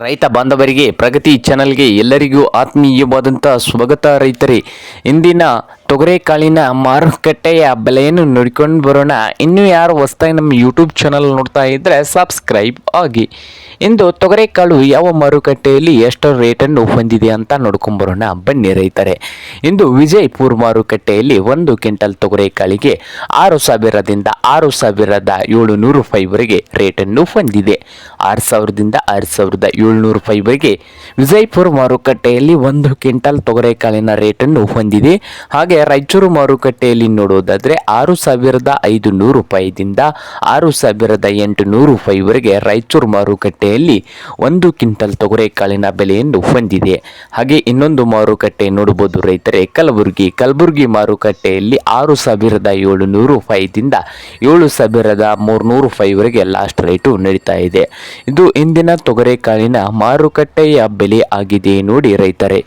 ರೈತ ಬಾಂಧವರಿಗೆ ಪ್ರಗತಿ ಚಾನಲ್ಗೆ ಎಲ್ಲರಿಗೂ ಆತ್ಮೀಯವಾದಂಥ ಸ್ವಾಗತ ರೈತರೇ. ಇಂದಿನ ತೊಗರೆಕಾಳಿನ ಮಾರುಕಟ್ಟೆಯ ಬೆಲೆಯನ್ನು ನೋಡಿಕೊಂಡು ಬರೋಣ. ಇನ್ನೂ ಯಾರು ಹೊಸ್ದಾಗಿ ನಮ್ಮ ಯೂಟ್ಯೂಬ್ ಚಾನಲ್ ನೋಡ್ತಾ ಇದ್ದರೆ ಸಬ್ಸ್ಕ್ರೈಬ್ ಆಗಿ. ಇಂದು ತೊಗರೆಕಾಳು ಯಾವ ಮಾರುಕಟ್ಟೆಯಲ್ಲಿ ಎಷ್ಟು ರೇಟನ್ನು ಹೊಂದಿದೆ ಅಂತ ನೋಡ್ಕೊಂಬರೋಣ ಬನ್ನಿ ರೈತರೆ. ಇಂದು ವಿಜಯಪುರ ಮಾರುಕಟ್ಟೆಯಲ್ಲಿ ಒಂದು ಕ್ವಿಂಟಲ್ ತೊಗರೆಕಾಳಿಗೆ ಆರು ಸಾವಿರದಿಂದ ಆರು ಸಾವಿರದ ಏಳುನೂರು ರೂಪಾಯಿವರೆಗೆ ರೇಟನ್ನು ಹೊಂದಿದೆ. ಆರು ಸಾವಿರದಿಂದ ಆರು ಸಾವಿರದ ಏಳ್ನೂರು ರೂಪಾಯಿವರೆಗೆ ವಿಜಯಪುರ ಮಾರುಕಟ್ಟೆಯಲ್ಲಿ ಒಂದು ಕ್ವಿಂಟಲ್ ತೊಗರೆಕಾಳಿನ ರೇಟನ್ನು ಹೊಂದಿದೆ. ಹಾಗೆ ರಾಯಚೂರು ಮಾರುಕಟ್ಟೆಯಲ್ಲಿ ನೋಡೋದಾದರೆ ಆರು ಸಾವಿರದ ಐದು ನೂರು ರೂಪಾಯಿದಿಂದ ಆರು ಸಾವಿರದ ಎಂಟು ನೂರು ರೂಪಾಯಿವರೆಗೆ ರಾಯಚೂರು ಮಾರುಕಟ್ಟೆಯಲ್ಲಿ ಒಂದು ಕ್ವಿಂಟಲ್ ತೊಗರೆಕಾಳಿನ ಬೆಲೆಯನ್ನು ಹೊಂದಿದೆ. ಹಾಗೆ ಇನ್ನೊಂದು ಮಾರುಕಟ್ಟೆ ನೋಡಬಹುದು ರೈತರೆ, ಕಲಬುರಗಿ. ಕಲಬುರಗಿ ಮಾರುಕಟ್ಟೆಯಲ್ಲಿ ಆರು ಸಾವಿರದ ಏಳು ನೂರು ರೂಪಾಯಿದಿಂದ ಏಳು ಸಾವಿರದ ಮೂರುನೂರು ರೂಪಾಯಿವರೆಗೆ ಲಾಸ್ಟ್ ರೇಟು ನಡೀತಾ ಇದೆ. ಇದು ಇಂದಿನ ತೊಗರೆಕಾಳಿನ ಮಾರುಕಟ್ಟೆಯ ಬೆಲೆ ಆಗಿದೆ ನೋಡಿ ರೈತರೇ.